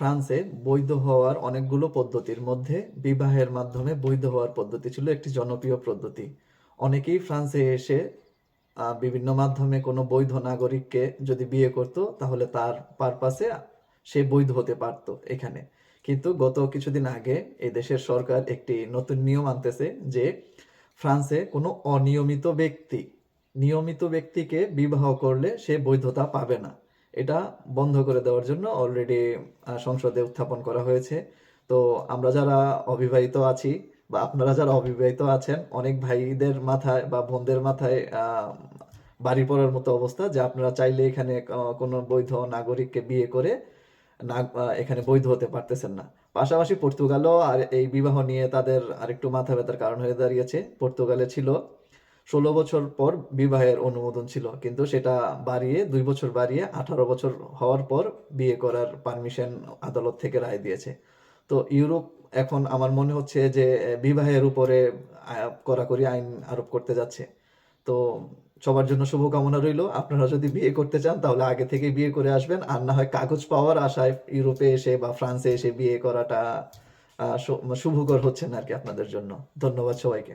ফ্রান্সে বৈধ হওয়ার অনেকগুলো পদ্ধতির মধ্যে বিবাহের মাধ্যমে বৈধ হওয়ার পদ্ধতি ছিল একটি জনপ্রিয় পদ্ধতি। অনেকেই ফ্রান্সে এসে বিভিন্ন মাধ্যমে কোনো বৈধ নাগরিককে যদি বিয়ে করত, তাহলে তার পারপাসে সে বৈধ হতে পারত এখানে। কিন্তু গত কিছুদিন আগে এই দেশের সরকার একটি নতুন নিয়ম আনতেছে যে ফ্রান্সে কোনো অনিয়মিত ব্যক্তি, নিয়মিত ব্যক্তিকে বিবাহ করলে সে বৈধতা পাবে না। এটা বন্ধ করে দেওয়ার জন্য অলরেডি সংসদে উত্থাপন করা হয়েছে। তো আমরা যারা অবিবাহিত আছি বা আপনারা যারা অবিবাহিত আছেন, অনেক ভাইদের মাথায় বা বোনদের মাথায় বাড়ি পড়ার মতো অবস্থা যে আপনারা চাইলে এখানে কোনো বৈধ নাগরিককে বিয়ে করে না এখানে বৈধ হতে পারতেছেন না। পাশাপাশি পর্তুগালও আর এই বিবাহ নিয়ে তাদের আরেকটু মাথা ব্যথার কারণ হয়ে দাঁড়িয়েছে। পর্তুগালে ছিল ষোলো বছর পর বিবাহের অনুমোদন ছিল, কিন্তু সেটা বাড়িয়ে, দুই বছর বাড়িয়ে আঠারো বছর হওয়ার পর বিয়ে করার পারমিশন আদালত থেকে রায় দিয়েছে। তো ইউরোপ এখন আমার মনে হচ্ছে যে বিবাহের উপরে কড়াকড়ি আইন আরোপ করতে যাচ্ছে। তো সবার জন্য শুভকামনা রইল। আপনারা যদি বিয়ে করতে চান, তাহলে আগে থেকে বিয়ে করে আসবেন। আর না হয় কাগজ পাওয়ার আশায় ইউরোপে এসে বা ফ্রান্সে এসে বিয়ে করাটা শুভকর হচ্ছে না আর কি আপনাদের জন্য। ধন্যবাদ সবাইকে।